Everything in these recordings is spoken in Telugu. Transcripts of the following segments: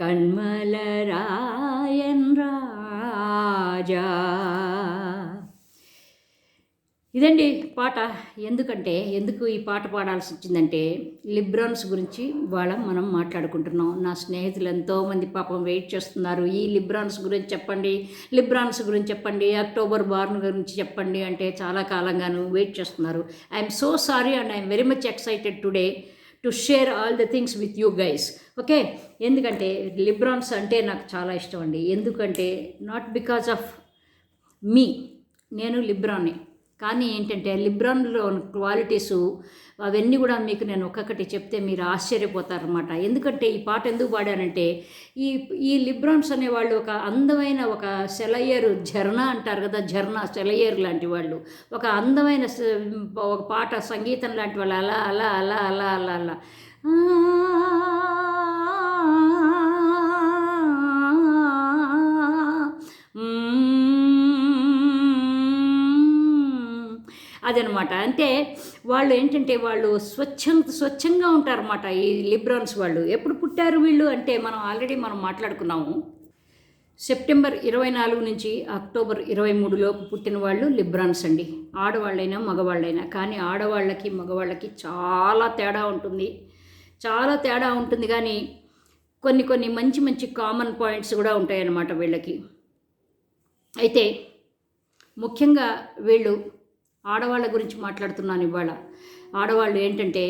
കൺമലരായൻ ఇదండి పాట ఎందుకంటే ఎందుకు ఈ పాట పాడాల్సి వచ్చిందంటే లిబ్రాన్స్ గురించి వాళ్ళ మనం మాట్లాడుకుంటున్నాం నా స్నేహితులు ఎంతోమంది పాపం వెయిట్ చేస్తున్నారు. ఈ లిబ్రాన్స్ గురించి చెప్పండి. లిబ్రాన్స్ గురించి చెప్పండి. అక్టోబర్ బార్న్ గురించి చెప్పండి. అంటే చాలా కాలంగాను వెయిట్ చేస్తున్నారు. I'm so sorry and I'm very much excited today to share all the things with you guys okay ఎందుకంటే లిబ్రాన్స్ అంటే నాకు చాలా ఇష్టం అండి. ఎందుకంటే నాట్ బికాజ్ ఆఫ్ మీ నేను లిబ్రాన్ని. కానీ ఏంటంటే లిబ్రాన్లో క్వాలిటీసు అవన్నీ కూడా మీకు నేను ఒక్కొక్కటి చెప్తే మీరు ఆశ్చర్యపోతారనమాట ఎందుకంటే ఈ పాట ఎందుకు పాడానంటే ఈ ఈ లిబ్రాన్స్ అనేవాళ్ళు ఒక అందమైన ఒక సెలయేరు ఝర్నా అంటారు కదా ఝర్నా సెలయేరు లాంటి వాళ్ళు. ఒక అందమైన ఒక పాట సంగీతం లాంటి వాళ్ళు అలా అలా అలా అలా అలా అలా. అదనమాట. అంటే వాళ్ళు ఏంటంటే వాళ్ళు స్వచ్ఛం స్వచ్ఛంగా ఉంటారన్నమాట ఈ లిబ్రాన్స్ వాళ్ళు. ఎప్పుడు పుట్టారు వీళ్ళు? అంటే మనం ఆల్రెడీ మనం మాట్లాడుకున్నాము. సెప్టెంబర్ ఇరవై నాలుగు నుంచి అక్టోబర్ ఇరవై మూడులోపు పుట్టిన వాళ్ళు లిబ్రాన్స్ అండి. ఆడవాళ్ళైనా మగవాళ్ళైనా. కానీ ఆడవాళ్ళకి మగవాళ్ళకి చాలా తేడా ఉంటుంది. చాలా తేడా ఉంటుంది కానీ కొన్ని కొన్ని మంచి మంచి కామన్ పాయింట్స్ కూడా ఉంటాయన్నమాట వీళ్ళకి. అయితే ముఖ్యంగా వీళ్ళు ఆడవాళ్ళ గురించి మాట్లాడుతున్నాను ఇవాళ. ఆడవాళ్ళు ఏంటంటే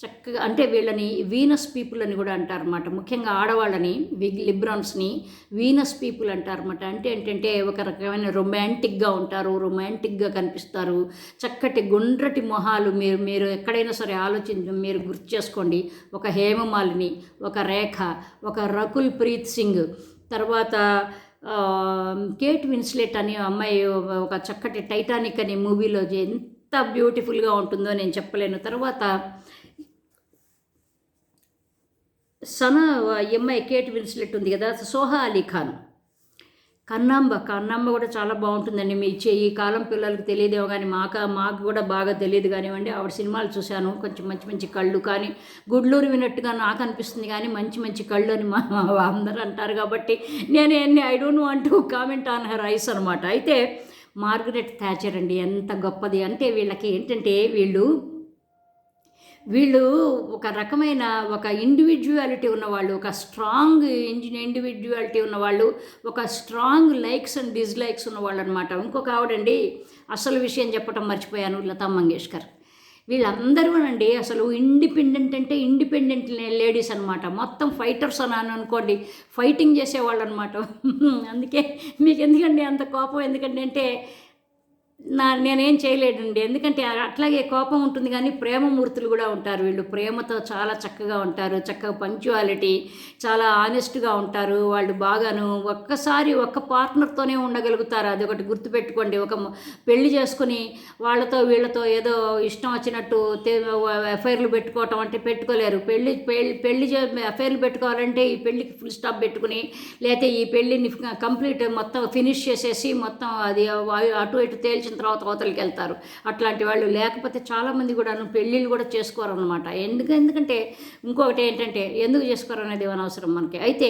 చక్కగా అంటే వీళ్ళని వీనస్ పీపుల్ అని కూడా అంటారన్నమాట. ముఖ్యంగా ఆడవాళ్ళని లిబ్రాన్స్ని వీనస్ పీపుల్ అంటారన్నమాట. అంటే ఏంటంటే ఒక రకమైన రొమాంటిక్గా ఉంటారు రొమాంటిక్గా కనిపిస్తారు. చక్కటి గుండ్రటి మొహాలు మీరు మీరు ఎక్కడైనా సరే ఆలోచించ మీరు గుర్తు చేసుకోండి. ఒక హేమమాలిని ఒక రేఖ ఒక రకుల్ ప్రీత్ సింగ్ తర్వాత కేట్ విన్స్లెట్ అనే అమ్మాయి ఒక చక్కటి టైటానిక్ అనే మూవీలో ఎంత బ్యూటిఫుల్గా ఉంటుందో నేను చెప్పలేను. తర్వాత సన ఈ అమ్మాయి కేట్ విన్స్లెట్ ఉంది కదా సోహా అలీ ఖాన్. కన్నాంబ కన్నాంబ కూడా చాలా బాగుంటుందండి. మీ ఇచ్చే ఈ కాలం పిల్లలకు తెలియదేమో కానీ మాకు మాకు కూడా బాగా తెలియదు కానివ్వండి. ఆవిడ సినిమాలు చూశాను. కొంచెం మంచి మంచి కళ్ళు కానీ గుడ్లూరు వినట్టుగా నాకు అనిపిస్తుంది కానీ మంచి మంచి కళ్ళు అని మా మా అందరూ అంటారు కాబట్టి నేను ఎన్ని I don't want to comment on her eyes అనమాట అయితే మార్గరెట్ థ్యాచర్ అండి ఎంత గొప్పది. అంటే వీళ్ళకి ఏంటంటే వీళ్ళు వీళ్ళు ఒక రకమైన ఒక ఇండివిజువాలిటీ ఉన్నవాళ్ళు ఒక స్ట్రాంగ్ ఇంజిన్ ఇండివిజువాలిటీ ఉన్నవాళ్ళు ఒక స్ట్రాంగ్ లైక్స్ అండ్ డిస్లైక్స్ ఉన్నవాళ్ళు అనమాట ఇంకొక ఆవిడండి అసలు విషయం చెప్పడం మర్చిపోయాను లతా మంగేష్కర్. వీళ్ళందరూ అండి అసలు ఇండిపెండెంట్ అంటే ఇండిపెండెంట్ లేడీస్ అనమాట మొత్తం ఫైటర్స్ అని అనుకోండి ఫైటింగ్ చేసేవాళ్ళు అనమాట అందుకే మీకు ఎందుకండి అంత కోపం? ఎందుకంటే అంటే నా నేనేం చేయలేడండి ఎందుకంటే అట్లాగే కోపం ఉంటుంది కానీ ప్రేమమూర్తులు కూడా ఉంటారు వీళ్ళు. ప్రేమతో చాలా చక్కగా ఉంటారు. చక్కగా పంక్చువాలిటీ చాలా ఆనెస్ట్గా ఉంటారు. వాళ్ళు బాగాను ఒక్కసారి ఒక్క పార్ట్నర్తోనే ఉండగలుగుతారు. అదొకటి గుర్తుపెట్టుకోండి. ఒక పెళ్ళి చేసుకుని వాళ్ళతో వీళ్ళతో ఏదో ఇష్టం వచ్చినట్టు అఫైర్లు పెట్టుకోవటం అంటే పెట్టుకోలేరు. పెళ్ళి పెళ్ళి పెళ్ళి అఫైర్లు పెట్టుకోవాలంటే ఈ పెళ్ళికి ఫుల్ స్టాప్ పెట్టుకుని లేకపోతే ఈ పెళ్ళిని కంప్లీట్ మొత్తం ఫినిష్ చేసేసి మొత్తం అది వాయు అటు ఇటు వచ్చిన తర్వాత అవతలకి వెళ్తారు. అట్లాంటి వాళ్ళు లేకపోతే చాలామంది కూడాను పెళ్ళిళ్ళు కూడా చేసుకోరన్నమాట. ఎందుకు ఎందుకంటే ఇంకొకటి ఏంటంటే ఎందుకు చేసుకోరు అనేది అనవసరం మనకి. అయితే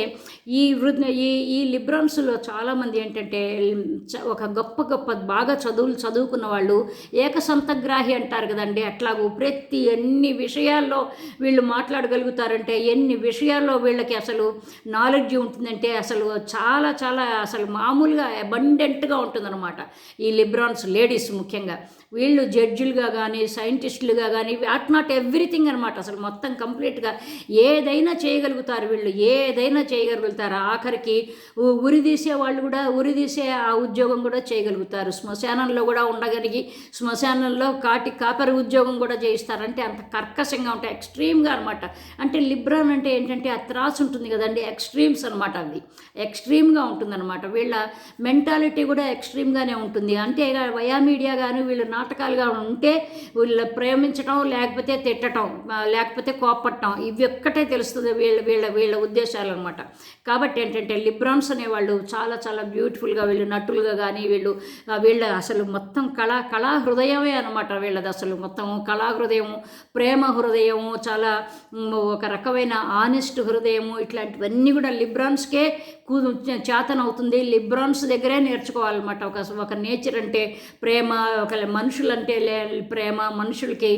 ఈ వృద్ధి ఈ ఈ లిబ్రాన్స్లో చాలామంది ఏంటంటే ఒక గొప్ప గొప్ప బాగా చదువులు చదువుకున్న వాళ్ళు ఏకసంతగ్రాహి అంటారు కదండి. అట్లాగూ ప్రతి ఎన్ని విషయాల్లో వీళ్ళు మాట్లాడగలుగుతారంటే ఎన్ని విషయాల్లో వీళ్ళకి అసలు నాలెడ్జ్ ఉంటుందంటే అసలు చాలా చాలా అసలు మామూలుగా అబండెంట్గా ఉంటుందన్నమాట ఈ లిబ్రాన్స్ లేడీస్ ముఖ్యంగా. వీళ్ళు జడ్జిలుగా కానీ సైంటిస్టులుగా కానీ అట్ నాట్ ఎవ్రీథింగ్ అనమాట అసలు మొత్తం కంప్లీట్గా ఏదైనా చేయగలుగుతారు వీళ్ళు. ఏదైనా చేయగలుగుతారు. ఆఖరికి ఉరిదీసే వాళ్ళు కూడా ఉరిదీసే ఆ ఉద్యోగం కూడా చేయగలుగుతారు. శ్మశానంలో కూడా ఉండగలిగి శ్మశానంలో కాటి కాపరి ఉద్యోగం కూడా చేయిస్తారంటే అంత కర్కశంగా ఉంటాయి. ఎక్స్ట్రీమ్గా అనమాట అంటే లిబ్రాన్ అంటే ఏంటంటే ఆ త్రాస్ ఉంటుంది కదండి. ఎక్స్ట్రీమ్స్ అనమాట అది ఎక్స్ట్రీమ్గా ఉంటుందన్నమాట. వీళ్ళ మెంటాలిటీ కూడా ఎక్స్ట్రీమ్గానే ఉంటుంది. అంటే వయా మీడియా కానీ వీళ్ళు నాటకాలుగా ఉంటే వీళ్ళు ప్రేమించటం లేకపోతే తిట్టడం లేకపోతే కోపట్టడం ఇవి ఒక్కటే తెలుస్తుంది వీళ్ళ వీళ్ళ వీళ్ళ ఉద్దేశాలు అనమాట కాబట్టి ఏంటంటే లిబ్రాన్స్ అనేవాళ్ళు చాలా చాలా బ్యూటిఫుల్గా వీళ్ళు నటులుగా కానీ వీళ్ళు వీళ్ళ అసలు మొత్తం కళా కళా హృదయమే అనమాట వీళ్ళది అసలు మొత్తం కళా హృదయము ప్రేమ హృదయము చాలా ఒక రకమైన ఆనెస్ట్ హృదయము ఇట్లాంటివన్నీ కూడా లిబ్రాన్స్కే కూ చేతనవుతుంది. లిబ్రాన్స్ దగ్గరే నేర్చుకోవాలన్నమాట. ఒక ఒక నేచర్ అంటే ప్రేమ ఒక మనుషులంటే లే ప్రేమ మనుషులకి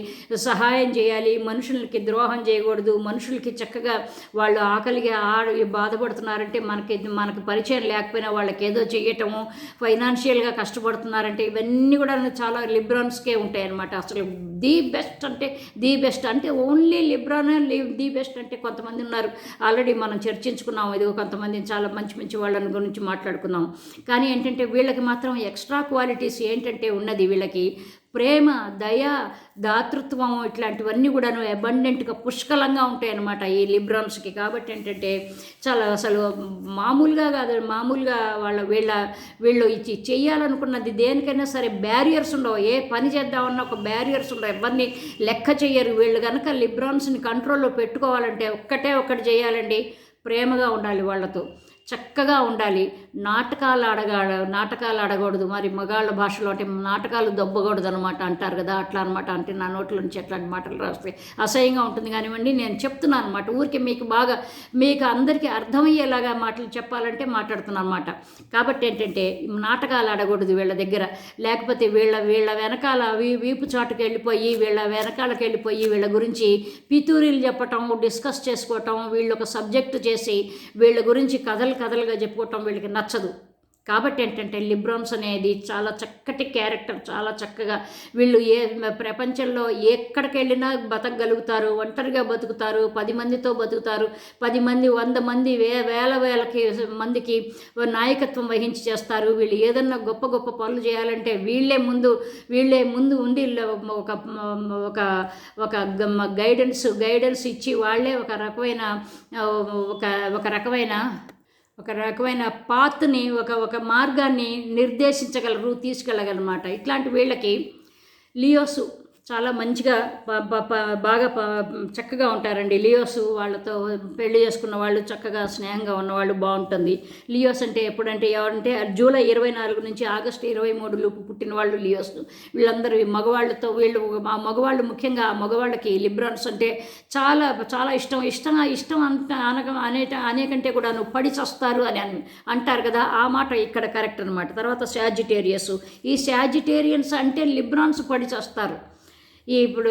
సహాయం చేయాలి మనుషులకి ద్రోహం చేయకూడదు మనుషులకి చక్కగా వాళ్ళు ఆకలిగా ఆ బాధపడుతున్నారంటే మనకి మనకి పరిచయం లేకపోయినా వాళ్ళకి ఏదో చేయటము ఫైనాన్షియల్గా కష్టపడుతున్నారంటే ఇవన్నీ కూడా చాలా లిబ్రన్స్కే ఉంటాయి అన్నమాట అసలు ది బెస్ట్ అంటే ది బెస్ట్ అంటే ఓన్లీ లిబ్రాన్ ది బెస్ట్ అంటే కొంతమంది ఉన్నారు. ఆల్రెడీ మనం చర్చించుకున్నాం. ఇది కొంతమంది చాలా మంచి మంచి వాళ్ళని గురించి మాట్లాడుకున్నాం. కానీ ఏంటంటే వీళ్ళకి మాత్రం ఎక్స్ట్రా క్వాలిటీస్ ఏంటంటే ఉన్నది వీళ్ళకి. ప్రేమ దయ దాతృత్వం ఇట్లాంటివన్నీ కూడా అబండెంట్గా పుష్కలంగా ఉంటాయి అన్నమాట ఈ లిబ్రామ్స్కి. కాబట్టి ఏంటంటే చాలా అసలు మామూలుగా కాదు మామూలుగా వాళ్ళ వీళ్ళ వీళ్ళు ఇచ్చి చేయాలనుకున్నది దేనికైనా సరే బ్యారియర్స్ ఉండవు. ఏ పని చేద్దామన్నా ఒక బ్యారియర్స్ ఉండవు. ఎవరిని లెక్క చేయరు. వీళ్ళు కనుక లిబ్రాన్స్ని కంట్రోల్లో పెట్టుకోవాలంటే ఒక్కటే ఒక్కటి చేయాలండి. ప్రేమగా ఉండాలి వాళ్ళతో. చక్కగా ఉండాలి. నాటకాలు అడగా నాటకాలు ఆడకూడదు. మరి మగాళ్ళ భాషలో అంటే నాటకాలు దొబ్బకూడదు అనమాట అంటారు కదా అట్లా అనమాట అంటే నా నోట్ల నుంచి ఎట్లాంటి మాటలు రాస్తే అసహ్యంగా ఉంటుంది. కానివ్వండి నేను చెప్తున్నాను అనమాట ఊరికి మీకు బాగా మీకు అందరికీ అర్థమయ్యేలాగా మాటలు చెప్పాలంటే మాట్లాడుతున్నాను అనమాట కాబట్టి ఏంటంటే నాటకాలు అడగూడదు వీళ్ళ దగ్గర. లేకపోతే వీళ్ళ వీళ్ళ వెనకాల వీ వీపు చాటుకు వెళ్ళిపోయి వీళ్ళ వెనకాలకు వెళ్ళిపోయి వీళ్ళ గురించి పితూరీలు చెప్పటం డిస్కస్ చేసుకోవటం వీళ్ళు ఒక సబ్జెక్టు చేసి వీళ్ళ గురించి కథలు కథలుగా చెప్పుకోవటం వీళ్ళకి నచ్చదు. కాబట్టి ఏంటంటే లిబ్రాన్స్ అనేది చాలా చక్కటి క్యారెక్టర్ చాలా చక్కగా వీళ్ళు ఏ ప్రపంచంలో ఎక్కడికి వెళ్ళినా బతకగలుగుతారు ఒంటరిగా బతుకుతారు పది మందితో బతుకుతారు పది మంది వంద మంది వే వేల వేలకి మందికి నాయకత్వం వహించి చేస్తారు. వీళ్ళు ఏదన్నా గొప్ప గొప్ప పనులు చేయాలంటే వీళ్ళే ముందు వీళ్ళే ముందు ఉండి ఒక ఒక ఒక గైడెన్స్ గైడెన్స్ ఇచ్చి వాళ్ళే ఒక రకమైన ఒక ఒక రకమైన ఒక రకమైన పాత్ని ఒక ఒక మార్గాన్ని నిర్దేశించగలరు తీసుకెళ్ళగలమాట ఇట్లాంటి వీళ్ళకి లియోసు చాలా మంచిగా బాగా చక్కగా ఉంటారండి. లియోస్ వాళ్ళతో పెళ్ళి చేసుకున్న వాళ్ళు చక్కగా స్నేహంగా ఉన్నవాళ్ళు బాగుంటుంది. లియోస్ అంటే ఎప్పుడంటే ఎవరంటే జూలై ఇరవై నాలుగు నుంచి ఆగస్టు ఇరవై మూడు లోపు పుట్టిన వాళ్ళు లియోస్. వీళ్ళందరూ మగవాళ్ళతో వీళ్ళు ఆ మగవాళ్ళు ముఖ్యంగా ఆ మగవాళ్ళకి లిబ్రాన్స్ అంటే చాలా చాలా ఇష్టం. ఇష్టం ఇష్టం అంట అనక అనే అనేకంటే కూడా నువ్వు పడి చస్తారు అని అంటారు కదా. ఆ మాట ఇక్కడ కరెక్ట్ అనమాట తర్వాత శాజిటేరియస్ ఈ శాజిటేరియన్స్ అంటే లిబ్రాన్స్ పడి చస్తారు. ఇప్పుడు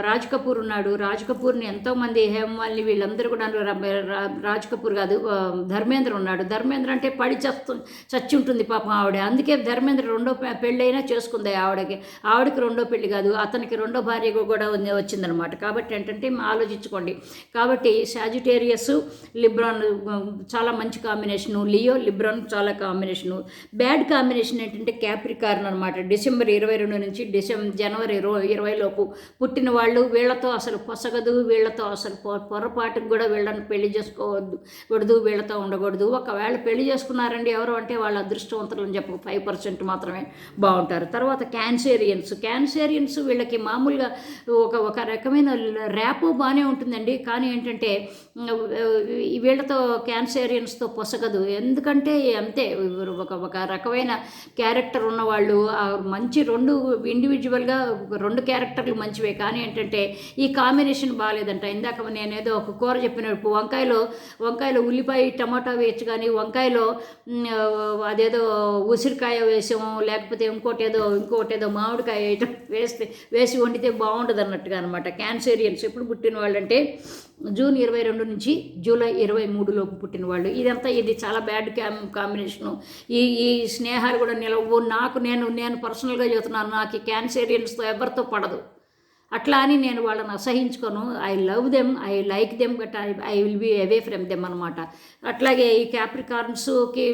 రాజ్ కపూర్ ఉన్నాడు. రాజ్ కపూర్ని ఎంతోమంది హేమమాలిని వీళ్ళందరూ కూడా రా- రా- రాజ్ కపూర్ కాదు ధర్మేంద్ర ఉన్నాడు. ధర్మేంద్ర అంటే పడి చస్తు చచ్చి ఉంటుంది పాపం ఆవిడ. అందుకే ధర్మేంద్ర రెండో పెళ్ళైనా చేసుకుంది ఆవిడకి. ఆవిడకి రెండో పెళ్ళి కాదు అతనికి రెండో భార్య కూడా వచ్చిందనమాట. కాబట్టి ఏంటంటే మా ఆలోచించుకోండి. కాబట్టి సాజిటేరియస్ లిబ్రాన్ చాలా మంచి కాంబినేషను. లియో లిబ్రాన్ చాలా కాంబినేషను. బ్యాడ్ కాంబినేషన్ ఏంటంటే క్యాప్రికార్న్ అనమాట. డిసెంబర్ ఇరవై రెండు నుంచి డిసెంబర్ జనవరి ఇరవై ఇరవై లోపు పుట్టిన వాళ్ళు వీళ్ళతో అసలు పొసగదు వీళ్ళతో అసలు పొరపాటుకు కూడా వీళ్ళని పెళ్ళి చేసుకోవద్దు కూడదు వీళ్ళతో ఉండకూడదు. ఒకవేళ పెళ్ళి చేసుకున్నారండి ఎవరు అంటే వాళ్ళ అదృష్టవంతులు అని చెప్పు ఫైవ్ పర్సెంట్ మాత్రమే బాగుంటారు. తర్వాత క్యాన్సేరియన్స్. క్యాన్సేరియన్స్ వీళ్ళకి మామూలుగా ఒక ఒక రకమైన ర్యాపు బాగానే ఉంటుందండి. కానీ ఏంటంటే వీళ్ళతో క్యాన్సేరియన్స్తో పొసగదు. ఎందుకంటే అంతే ఒక ఒక రకమైన క్యారెక్టర్ ఉన్నవాళ్ళు మంచి రెండు ఇండివిజువల్గా రెండు క్యారెక్టర్లు మంచివే కానీ ఏంటంటే ఈ కాంబినేషన్ బాగాలేదంట. ఇందాక నేనేదో ఒక కూర చెప్పినప్పుడు వంకాయలో వంకాయలో ఉల్లిపాయ టమాటా వేయచ్చు కానీ వంకాయలో అదేదో ఉసిరికాయ వేసాము లేకపోతే ఇంకోటి ఏదో ఇంకోటి ఏదో మామిడికాయ వేయటం వేస్తే వేసి వండితే బాగుంటుంది అన్నట్టుగా అనమాట క్యాన్సేరియన్స్ ఎప్పుడు పుట్టిన వాళ్ళంటే జూన్ ఇరవై రెండు నుంచి జూలై ఇరవై మూడులోపు పుట్టిన వాళ్ళు. ఇదంతా ఇది చాలా బ్యాడ్ క్యామ్ కాంబినేషను. ఈ ఈ స్నేహాలు కూడా నిలవు. నాకు నేను నేను పర్సనల్గా చెబుతున్నాను నాకు ఈ క్యాన్సేరియన్స్తో ఎవరితో పడదు. అట్లా అని నేను వాళ్ళని అసహించుకోను. I love them I like them but I I will be away from them అనమాట అట్లాగే ఈ క్యాప్రికార్న్స్కి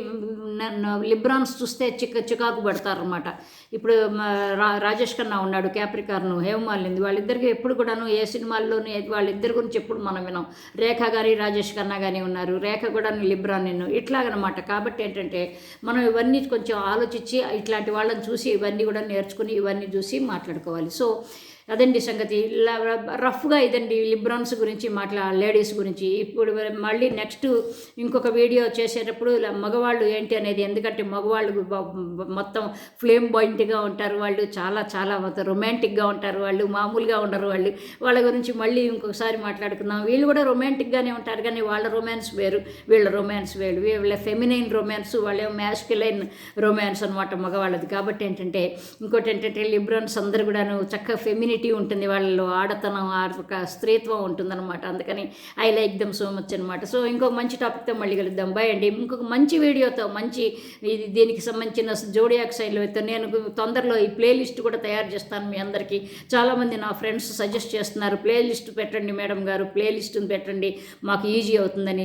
లిబ్రాన్స్ చూస్తే చిక్క చికాకు పడతారనమాట ఇప్పుడు మా రా రాజేష్ ఖన్నా ఉన్నాడు క్యాప్రికార్ను హేమమాలింది వాళ్ళిద్దరికి ఎప్పుడు కూడాను ఏ సినిమాల్లోనూ వాళ్ళిద్దరి గురించి ఎప్పుడు మనం వినాం. రేఖ గారి రాజేష్ ఖన్నా కానీ ఉన్నారు. రేఖ కూడా లిబ్రాన్ నేను ఇట్లాగనమాట. కాబట్టి ఏంటంటే మనం ఇవన్నీ కొంచెం ఆలోచించి ఇట్లాంటి వాళ్ళని చూసి ఇవన్నీ కూడా నేర్చుకుని ఇవన్నీ చూసి మాట్లాడుకోవాలి. సో అదండి సంగతి. రఫ్గా ఇదండి లిబ్రాన్స్ గురించి మాట్లా లేడీస్ గురించి. ఇప్పుడు మళ్ళీ నెక్స్ట్ ఇంకొక వీడియో చేసేటప్పుడు మగవాళ్ళు ఏంటి అనేది ఎందుకంటే మగవాళ్ళు మొత్తం ఫ్లేమ్ బాయింట్గా ఉంటారు వాళ్ళు చాలా చాలా మొత్తం రొమాంటిక్గా ఉంటారు వాళ్ళు మామూలుగా ఉండరు వాళ్ళు. వాళ్ళ గురించి మళ్ళీ ఇంకొకసారి మాట్లాడుకుందాం. వీళ్ళు కూడా రొమాంటిక్గానే ఉంటారు కానీ వాళ్ళ రొమాన్స్ వేరు వీళ్ళ రొమాన్స్ వేరు. వీళ్ళ ఫెమినైన్ రొమాన్స్ వాళ్ళ మ్యాస్కులైన్ రొమాన్స్ అనమాట మగవాళ్ళది. కాబట్టి ఏంటంటే ఇంకోటి ఏంటంటే లిబ్రాన్స్ అందరు కూడాను చక్కగా ఫెమినిటీ ఉంటుంది వాళ్ళలో ఆడతనం ఒక స్త్రీత్వం ఉంటుందన్నమాట. అందుకని I like them so much అనమాట సో ఇంకొక మంచి టాపిక్తో మళ్ళీ కలుద్దాం. బాయ్ అండి. ఇంకొక మంచి వీడియోతో మంచి ఇది దీనికి సంబంధించిన జోడియాక్ శైలితో నేను తొందరలో ఈ ప్లేలిస్ట్ కూడా తయారు చేస్తాను మీ అందరికీ. చాలామంది నా ఫ్రెండ్స్ సజెస్ట్ చేస్తున్నారు ప్లేలిస్ట్ పెట్టండి మేడం గారు ప్లేలిస్ట్ పెట్టండి మాకు ఈజీ అవుతుందని.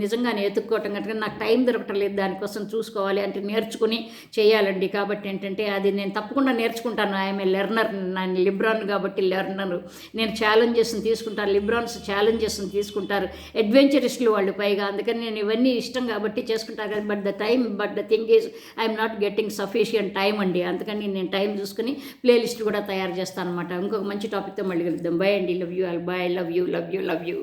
నిజంగా ఎత్తుక్కోవటం కనుక నాకు టైం దొరకటం లేదు దానికోసం చూసుకోవాలి అంటే నేర్చుకుని చేయాలండి. కాబట్టి ఏంటంటే అది నేను తప్పకుండా నేర్చుకుంటాను. ఐఎమ్ ఏ లెర్నర్ నేను లిబ్రాన్ కాబట్టి లెర్నర్. నేను ఛాలెంజెస్ని తీసుకుంటాను. లిబ్రాన్స్ ఛాలెంజెస్ని తీసుకుంటారు. అడ్వెంచరిస్టులు వాళ్ళు పైగా. అందుకని నేను ఇవన్నీ ఇష్టం కాబట్టి చేసుకుంటాను కానీ but the time but the thing is I'm not getting sufficient time అండి. అందుకని నేను టైం చూసుకుని ప్లేలిస్ట్ కూడా తయారు చేస్తాను అనమాట ఇంకొక మంచి టాపిక్తో మళ్ళీ కలుద్దాం. బై అండి. Love you all bye love you love you love you